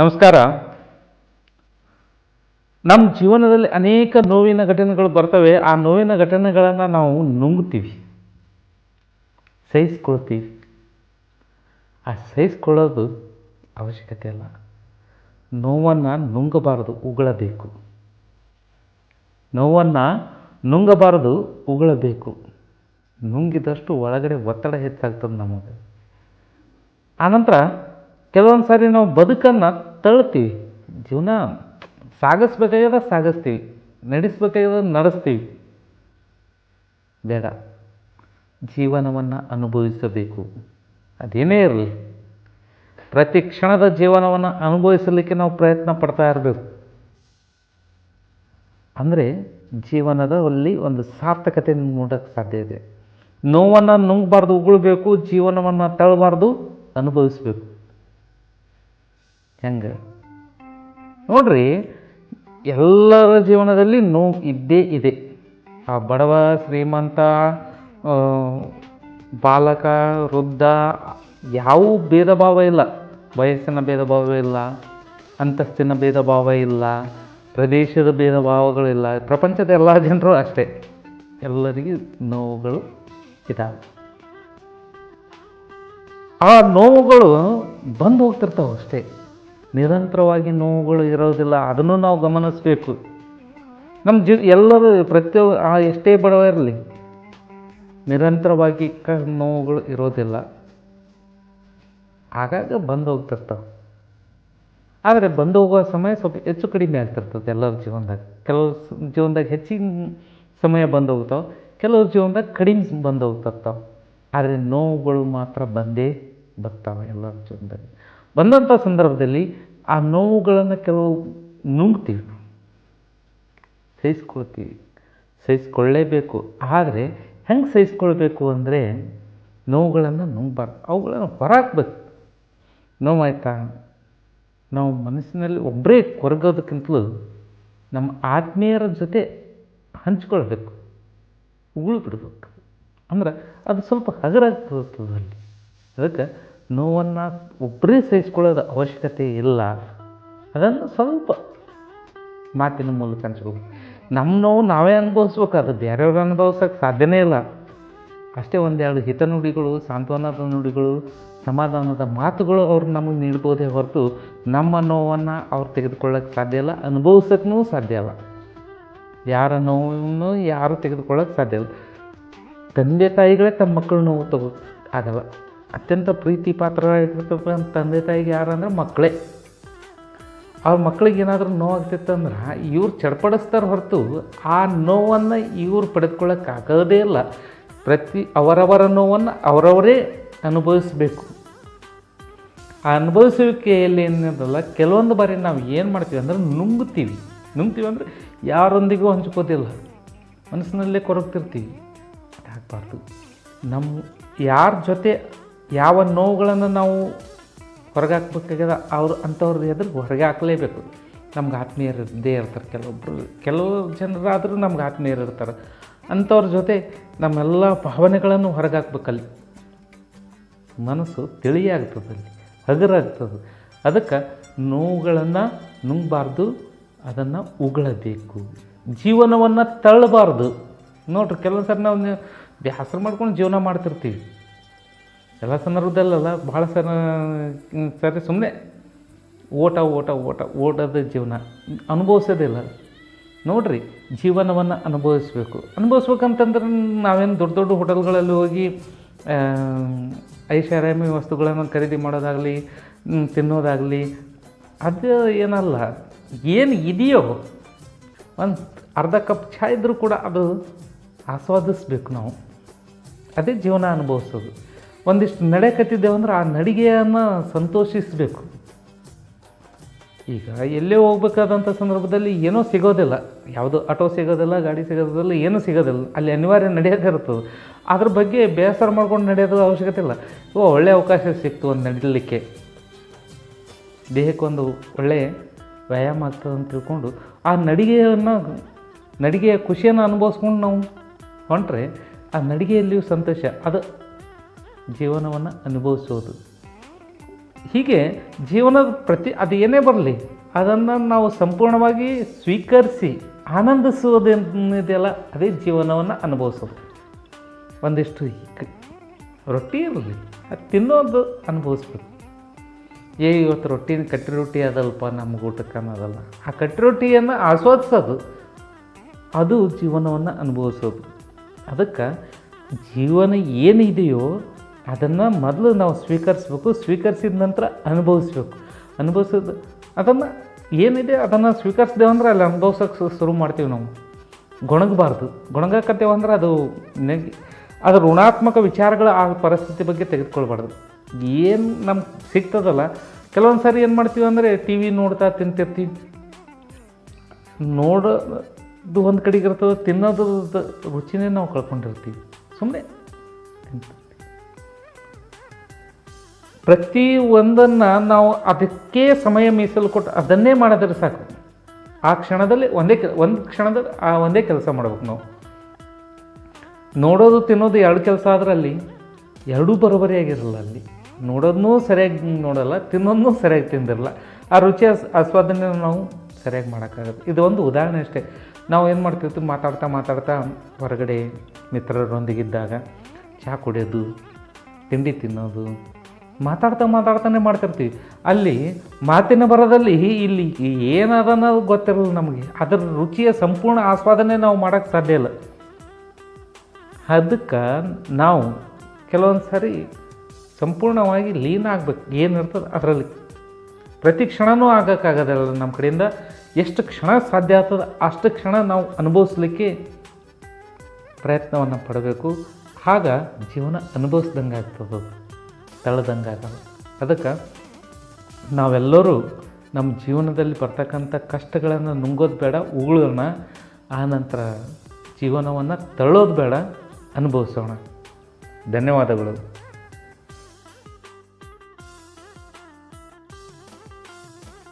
ನಮಸ್ಕಾರ. ನಮ್ಮ ಜೀವನದಲ್ಲಿ ಅನೇಕ ನೋವಿನ ಘಟನೆಗಳು ಬರ್ತವೆ. ಆ ನೋವಿನ ಘಟನೆಗಳನ್ನು ನಾವು ನುಂಗ್ತೀವಿ ಸಹಿಸ್ಕೊಳ್ತೀವಿ. ಆ ಸಹಿಸ್ಕೊಳ್ಳೋದು ಅವಶ್ಯಕತೆ ಅಲ್ಲ. ನೋವನ್ನು ನುಂಗಬಾರದು, ಉಗಳಬೇಕು. ನೋವನ್ನು ನುಂಗಬಾರದು, ಉಗಳಬೇಕು. ನುಂಗಿದಷ್ಟು ಒಳಗಡೆ ಒತ್ತಡ ಹೆಚ್ಚಾಗ್ತದೆ ನಮಗೆ. ಆನಂತರ ಕೆಲವೊಂದು ಸಾರಿ ನಾವು ಬದುಕನ್ನು ತಳ್ತೀವಿ. ಜೀವನ ಸಾಗಿಸ್ಬೇಕಾಗ್ಯದ ಸಾಗಿಸ್ತೀವಿ. ನಡೆಸ್ಬೇಕಾಗ್ಯದ ನಡೆಸ್ತೀವಿ. ಬೇಡ. ಜೀವನವನ್ನು ಅನುಭವಿಸಬೇಕು. ಅದೇನೇ ಇರಲಿ. ಪ್ರತಿ ಕ್ಷಣದ ಜೀವನವನ್ನು ಅನುಭವಿಸಲಿಕ್ಕೆ ನಾವು ಪ್ರಯತ್ನ ಪಡ್ತಾ ಇರಬೇಕು. ಅಂದರೆ ಜೀವನದಲ್ಲಿ ಒಂದು ಸಾರ್ಥಕತೆ ನೋಡೋಕ್ಕೆ ಸಾಧ್ಯ ಇದೆ. ನೋವನ್ನು ನುಂಗಬಾರ್ದು, ಉಗುಳ್ಬೇಕು, ಜೀವನವನ್ನು ತಳ್ಳಬಾರ್ದು ಅನುಭವಿಸ್ಬೇಕು. ಹೆಂಗೆ? ನೋಡ್ರಿ, ಎಲ್ಲರ ಜೀವನದಲ್ಲಿ ನೋವು ಇದ್ದೇ ಇದೆ. ಆ ಬಡವ, ಶ್ರೀಮಂತ ಬಾಲಕ, ವೃದ್ಧ, ಯಾವ ಭೇದ ಭಾವ ಇಲ್ಲ. ವಯಸ್ಸಿನ ಭೇದ ಭಾವ ಇಲ್ಲ, ಅಂತಸ್ತಿನ ಭೇದ ಭಾವ ಇಲ್ಲ, ಪ್ರದೇಶದ ಭೇದ ಭಾವಗಳಿಲ್ಲ ಪ್ರಪಂಚದ ಎಲ್ಲ ಜನರು ಅಷ್ಟೇ. ಎಲ್ಲರಿಗೂ ನೋವುಗಳು ಇದ್ದಾವೆ ಆ ನೋವುಗಳು ಬಂದು ಹೋಗ್ತಿರ್ತಾವೆ ಅಷ್ಟೇ. ನಿರಂತರವಾಗಿ ನೋವುಗಳು ಇರೋದಿಲ್ಲ, ಅದನ್ನು ನಾವು ಗಮನಿಸಬೇಕು. ನಮ್ಮ ಜೀ, ಎಲ್ಲರೂ ಪ್ರತಿಯೊ ಎಷ್ಟೇ ಬಡವ ಇರಲಿ, ನಿರಂತರವಾಗಿ ಕ, ನೋವುಗಳು ಇರೋದಿಲ್ಲ. ಆಗಾಗ ಬಂದು ಹೋಗ್ತಿರ್ತಾವೆ. ಆದರೆ ಬಂದು ಹೋಗುವ ಸಮಯ ಸ್ವಲ್ಪ ಹೆಚ್ಚು ಕಡಿಮೆ ಆಗ್ತಿರ್ತದೆ ಎಲ್ಲರ ಜೀವನದಾಗ. ಕೆಲವು ಜೀವನದಾಗ ಹೆಚ್ಚಿನ ಸಮಯ ಬಂದು ಹೋಗ್ತಾವೆ ಕೆಲವ್ರ ಜೀವನದಾಗ ಕಡಿಮೆ ಬಂದು ಹೋಗ್ತಿರ್ತಾವೆ. ಆದರೆ ನೋವುಗಳು ಮಾತ್ರ ಬಂದೇ ಬರ್ತಾವೆ ಎಲ್ಲರ ಜೀವನದಾಗ. ಬಂದಂಥ ಸಂದರ್ಭದಲ್ಲಿ ಆ ನೋವುಗಳನ್ನು ಕೆಲವು ನುಂಗ್ತೀವಿ ಸಹಿಸ್ಕೊಳ್ತೀವಿ. ಸಹಿಸ್ಕೊಳ್ಳೇಬೇಕು. ಆದರೆ ಹೆಂಗೆ ಸಹಿಸ್ಕೊಳ್ಬೇಕು ಅಂದರೆ ನೋವುಗಳನ್ನು ನುಂಗ್ಬಾರ್ದು. ಅವುಗಳನ್ನು ಹೊರಾಕ್ಬೇಕು ನೋವಾಯ್ತಾ? ನಾವು ಮನಸ್ಸಿನಲ್ಲಿ ಒಬ್ಬರೇ ಕೊರಗೋದಕ್ಕಿಂತಲೂ ನಮ್ಮ ಆತ್ಮೀಯರ ಜೊತೆ ಹಂಚ್ಕೊಳ್ಬೇಕು. ಉಗುಳು ಬಿಡ್ಬೇಕು. ಅಂದ್ರೆ ಅದು ಸ್ವಲ್ಪ ಹಗರಾಗ್ತದೆ ಅಲ್ಲಿ. ಅದಕ್ಕೆ ನೋವನ್ನು ಒಬ್ಬರೇ ಸಹಿಸ್ಕೊಳ್ಳೋದು ಅವಶ್ಯಕತೆ ಇಲ್ಲ. ಅದನ್ನು ಸ್ವಲ್ಪ ಮಾತಿನ ಮೂಲಕ ಹಂಚ್ಕೋಬೇಕು ನಮ್ಮ ನೋವು ನಾವೇ ಅನುಭವಿಸ್ಬೇಕು, ಅದು ಬೇರೆಯವ್ರ ಅನುಭವಿಸೋಕೆ ಸಾಧ್ಯನೇ ಇಲ್ಲ. ಅಷ್ಟೇ ಒಂದೆರಡು ಹಿತನುಡಿಗಳು ಸಾಂತ್ವನದ ನುಡಿಗಳು, ಸಮಾಧಾನದ ಮಾತುಗಳು ಅವ್ರು ನಮಗೆ ನೀಡ್ಬೋದೇ ಹೊರತು ನಮ್ಮ ನೋವನ್ನು ಅವ್ರು ತೆಗೆದುಕೊಳ್ಳೋಕ್ಕೆ ಸಾಧ್ಯ ಇಲ್ಲ ಅನುಭವಿಸೋಕ್ಕೂ ಸಾಧ್ಯ ಇಲ್ಲ. ಯಾರ ನೋವನ್ನು ಯಾರು ತೆಗೆದುಕೊಳ್ಳೋಕ್ಕೆ ಸಾಧ್ಯ ಇಲ್ಲ. ತಂದೆ ತಾಯಿಗಳೇ ತಮ್ಮ ಮಕ್ಕಳು ನೋವು ತಗೋ ಆಗಲ್ಲ. ಅತ್ಯಂತ ಪ್ರೀತಿ ಪಾತ್ರರಾಗಿರ್ತಕ್ಕಂಥ ತಂದೆ ತಾಯಿಗೆ ಯಾರಂದ್ರೆ ಮಕ್ಕಳೇ. ಅವ್ರ ಮಕ್ಳಿಗೆ ಏನಾದರೂ ನೋವಾಗ್ತಿತ್ತಂದ್ರೆ ಇವ್ರು ಚಡ್ಪಡಿಸ್ತಾರೆ ಹೊರತು ಆ ನೋವನ್ನು ಇವ್ರು ಪಡೆದುಕೊಳ್ಳೋಕ್ಕಾಗೋದೇ ಇಲ್ಲ. ಪ್ರತಿ ಅವರವರ ನೋವನ್ನು ಅವರವರೇ ಅನುಭವಿಸಬೇಕು. ಆ ಅನುಭವಿಸುವಿಕೆಯಲ್ಲಿ ಏನಿರಲ್ಲ ಕೆಲವೊಂದು ಬಾರಿ ನಾವು ಏನು ಮಾಡ್ತೀವಿ ಅಂದ್ರೆ ನುಂಗ್ತೀವಿ ನುಂಗ್ತೀವಿ ಅಂದರೆ ಯಾರೊಂದಿಗೂ ಹಂಚ್ಕೋತಿಲ್ಲ. ಮನಸ್ಸಿನಲ್ಲೇ ಕೊರಗ್ತಿರ್ತೀವಿ. ಆಗಬಾರ್ದು ನಮ್ಮ ಯಾರ ಜೊತೆ ಯಾವ ನೋವುಗಳನ್ನು ನಾವು ಹೊರಗೆ ಹಾಕ್ಬೇಕಾಗ್ಯದ ಅವ್ರು ಅಂಥವ್ರದ್ದು ಎದುರು ಹೊರಗೆ ಹಾಕಲೇಬೇಕು ನಮ್ಗೆ ಆತ್ಮೀಯರು ಇದ್ದೇ ಇರ್ತಾರೆ ಕೆಲವೊಬ್ಬರು ಕೆಲವು ಜನರಾದರೂ ನಮ್ಗೆ ಆತ್ಮೀಯರು ಇರ್ತಾರೆ. ಅಂಥವ್ರ ಜೊತೆ ನಮ್ಮೆಲ್ಲ ಭಾವನೆಗಳನ್ನು ಹೊರಗೆ ಹಾಕ್ಬೇಕಲ್ಲಿ ಮನಸ್ಸು ತಿಳಿಯಾಗ್ತದೆ ಅಲ್ಲಿ, ಹಗರಾಗ್ತದೆ. ಅದಕ್ಕೆ ನೋವುಗಳನ್ನು ನುಂಗಬಾರ್ದು, ಅದನ್ನು ಉಗಳಬೇಕು. ಜೀವನವನ್ನು ತಳ್ಳಬಾರ್ದು. ನೋಡ್ರಿ ಕೆಲವೊಂದು ಸರಿ ನಾವು ಬ್ಯಾಸರ ಮಾಡ್ಕೊಂಡು ಜೀವನ ಮಾಡ್ತಿರ್ತೀವಿ. ಎಲ್ಲ ಸಂದರ್ಭದಲ್ಲಲ್ಲ ಭಾಳ ಸರ, ಸರಿ ಸುಮ್ಮನೆ ಓಟ ಓಟ ಓಟ ಓಟದ ಜೀವನ. ಅನುಭವಿಸೋದಿಲ್ಲ. ನೋಡ್ರಿ, ಜೀವನವನ್ನು ಅನುಭವಿಸ್ಬೇಕು. ಅನುಭವಿಸ್ಬೇಕಂತಂದ್ರೆ ನಾವೇನು ದೊಡ್ಡ ದೊಡ್ಡ ಹೋಟೆಲ್ಗಳಲ್ಲಿ ಹೋಗಿ ಐಷಾರಾಮಿ ವಸ್ತುಗಳನ್ನು ಖರೀದಿ ಮಾಡೋದಾಗಲಿ ತಿನ್ನೋದಾಗಲಿ, ಅದು ಏನಲ್ಲ. ಏನು ಇದೆಯೋ, ಒಂದು ಅರ್ಧ ಕಪ್ ಚಹಾ ಇದ್ದರೂ ಕೂಡ ಅದು ಆಸ್ವಾದಿಸ್ಬೇಕು ನಾವು. ಅದೇ ಜೀವನ ಅನುಭವಿಸೋದು. ಒಂದಿಷ್ಟು ನಡೆಕತ್ತಿದ್ದೇವೆ ಅಂದ್ರೆ ಆ ನಡಿಗೆಯನ್ನು ಸಂತೋಷಿಸಬೇಕು. ಈಗ ಎಲ್ಲೇ ಹೋಗ್ಬೇಕಾದಂಥ ಸಂದರ್ಭದಲ್ಲಿ ಏನೂ ಸಿಗೋದಿಲ್ಲ. ಯಾವುದು ಆಟೋ ಸಿಗೋದಿಲ್ಲ, ಗಾಡಿ ಸಿಗೋದಿಲ್ಲ, ಏನೂ ಸಿಗೋದಿಲ್ಲ. ಅಲ್ಲಿ ಅನಿವಾರ್ಯ ನಡೆಯೋದೇ ಅದ್ರ ಬಗ್ಗೆ ಬೇಸರ ಮಾಡ್ಕೊಂಡು ನಡೆಯೋದು ಅವಶ್ಯಕತೆ ಇಲ್ಲ. ಓ ಒಳ್ಳೆಯ ಅವಕಾಶ ಸಿಕ್ತು ಒಂದು ನಡಿಲಿಕ್ಕೆ. ದೇಹಕ್ಕೊಂದು ಒಳ್ಳೆಯ ವ್ಯಾಯಾಮ ಆಗ್ತದೆ ಅಂತ ತಿಳ್ಕೊಂಡು ಆ ನಡಿಗೆಯನ್ನು, ನಡಿಗೆಯ ಖುಷಿಯನ್ನು ಅನುಭವಿಸ್ಕೊಂಡು ನಾವು ಹೊಂಟ್ರೆ ಆ ನಡಿಗೆಯಲ್ಲಿಯೂ ಸಂತೋಷ. ಅದು ಜೀವನವನ್ನು ಅನುಭವಿಸೋದು. ಹೀಗೆ ಜೀವನದ ಪ್ರತಿ, ಅದು ಏನೇ ಬರಲಿ, ಅದನ್ನು ನಾವು ಸಂಪೂರ್ಣವಾಗಿ ಸ್ವೀಕರಿಸಿ ಆನಂದಿಸುವುದೇನಿದೆಯಲ್ಲ, ಅದೇ ಜೀವನವನ್ನು ಅನುಭವಿಸೋದು. ಒಂದಿಷ್ಟು ರೊಟ್ಟಿ ಇರಲಿ, ಅದು ತಿನ್ನೋದು ಅನುಭವಿಸ್ಬೇಕು. ಏ, ಇವತ್ತು ರೊಟ್ಟಿ ಕಟ್ಟಿ ರೊಟ್ಟಿ ಅದಲ್ಪ ನಮ್ಗೆ ಊಟಕ್ಕೆ ಅನ್ನೋದಲ್ಲ. ಆ ಕಟ್ಟಿ ರೊಟ್ಟಿಯನ್ನು ಆಸ್ವಾದಿಸೋದು, ಅದು ಜೀವನವನ್ನು ಅನುಭವಿಸೋದು. ಅದಕ್ಕೆ ಜೀವನ ಏನಿದೆಯೋ ಅದನ್ನು ಮೊದಲು ನಾವು ಸ್ವೀಕರಿಸ್ಬೇಕು, ಸ್ವೀಕರಿಸಿದ ನಂತರ ಅನುಭವಿಸ್ಬೇಕು. ಅನುಭವಿಸೋದು, ಅದನ್ನು ಏನಿದೆ ಅದನ್ನು ಸ್ವೀಕರಿಸಿದೆವು ಅಂದ್ರೆ ಅಲ್ಲಿ ಅನುಭವಿಸೋಕೆ ಶುರು ಮಾಡ್ತೀವಿ ನಾವು. ಗೊಣಗಬಾರ್ದು. ಗೊಣಗಾಕತ್ತೇವೆ ಅಂದ್ರೆ ಅದು ನೆಗ್ ಅದು ಋಣಾತ್ಮಕ ವಿಚಾರಗಳು ಆ ಪರಿಸ್ಥಿತಿ ಬಗ್ಗೆ ತೆಗೆದುಕೊಳ್ಬಾರ್ದು. ಏನು ನಮ್ಗೆ ಸಿಗ್ತದಲ್ಲ, ಕೆಲವೊಂದು ಸಾರಿ ಏನು ಮಾಡ್ತೀವಿ ಅಂದರೆ ಟಿ ವಿ ನೋಡ್ತಾ ತಿಂತಿರ್ತೀವಿ. ನೋಡೋದು ಒಂದು ಕಡೆಗೆ ಇರ್ತದೆ ತಿನ್ನೋದ್ರದ್ದು ರುಚಿನೇ ನಾವು ಕಳ್ಕೊಂಡಿರ್ತೀವಿ. ಸುಮ್ಮನೆ ಪ್ರತಿ ಒಂದನ್ನು ನಾವು ಅದಕ್ಕೆ ಸಮಯ ಮೀಸಲು ಕೊಟ್ಟು ಅದನ್ನೇ ಮಾಡಿದ್ರೆ ಸಾಕು. ಆ ಕ್ಷಣದಲ್ಲಿ ಒಂದೇ ಕೆಲ, ಒಂದು ಕ್ಷಣದಲ್ಲಿ ಆ ಒಂದೇ ಕೆಲಸ ಮಾಡ್ಬೇಕು ನಾವು. ನೋಡೋದು ತಿನ್ನೋದು ಎರಡು ಕೆಲಸ ಆದ್ರೆ ಅಲ್ಲಿ ಎರಡೂ ಬರೋಬರಿಯಾಗಿರಲ್ಲ ಅಲ್ಲಿ. ನೋಡೋದನ್ನೂ ಸರಿಯಾಗಿ ನೋಡಲ್ಲ ತಿನ್ನೋದನ್ನೂ ಸರಿಯಾಗಿ ತಿಂದಿರಲ್ಲ. ಆ ರುಚಿ ಆಸ್ ಆಸ್ವಾದನೆ ನಾವು ಸರಿಯಾಗಿ ಮಾಡೋಕ್ಕಾಗುತ್ತೆ ಇದು ಒಂದು ಉದಾಹರಣೆ ಅಷ್ಟೇ. ನಾವು ಏನು ಮಾಡ್ತಿರ್ತೀವಿ? ಮಾತಾಡ್ತಾ ಮಾತಾಡ್ತಾ ಹೊರಗಡೆ ಮಿತ್ರರೊಂದಿಗಿದ್ದಾಗ ಚಹಾ ಕುಡಿಯೋದು, ತಿಂಡಿ ತಿನ್ನೋದು ಮಾತಾಡ್ತಾ ಮಾತಾಡ್ತಾನೆ ಮಾಡ್ತಿರ್ತೀವಿ. ಅಲ್ಲಿ ಮಾತಿನ ಬರದಲ್ಲಿ ಇಲ್ಲಿ ಏನದ ಅನ್ನೋದು ಗೊತ್ತಿರಲ್ಲ ನಮಗೆ. ಅದರ ರುಚಿಯ ಸಂಪೂರ್ಣ ಆಸ್ವಾದನೆ ನಾವು ಮಾಡೋಕ್ಕೆ ಸಾಧ್ಯ ಇಲ್ಲ. ಅದಕ್ಕೆ ನಾವು ಕೆಲವೊಂದು ಸಾರಿ ಸಂಪೂರ್ಣವಾಗಿ ಲೀನ್ ಆಗಬೇಕು. ಏನಿರ್ತದೆ ಅದರಲ್ಲಿ. ಪ್ರತಿ ಕ್ಷಣವೂ ಆಗೋಕ್ಕಾಗೋದಿಲ್ಲ ನಮ್ಮ ಕಡೆಯಿಂದ. ಎಷ್ಟು ಕ್ಷಣ ಸಾಧ್ಯ ಆಗ್ತದೆ ಅಷ್ಟು ಕ್ಷಣ ನಾವು ಅನುಭವಿಸ್ಲಿಕ್ಕೆ ಪ್ರಯತ್ನವನ್ನು ಪಡಬೇಕು. ಆಗ ಜೀವನ ಅನುಭವಿಸ್ದಂಗೆ ಆಗ್ತದೆ ತಳೆದಂಗೆ ಆಗಲ್ಲ. ಅದಕ್ಕೆ ನಾವೆಲ್ಲರೂ ನಮ್ಮ ಜೀವನದಲ್ಲಿ ಬರ್ತಕ್ಕಂಥ ಕಷ್ಟಗಳನ್ನು ನುಂಗೋದು ಬೇಡ ಉಗುಳೋಣ ಆ ನಂತರ ಜೀವನವನ್ನು ತಳ್ಳೋದು ಬೇಡ, ಅನುಭವಿಸೋಣ. ಧನ್ಯವಾದಗಳು.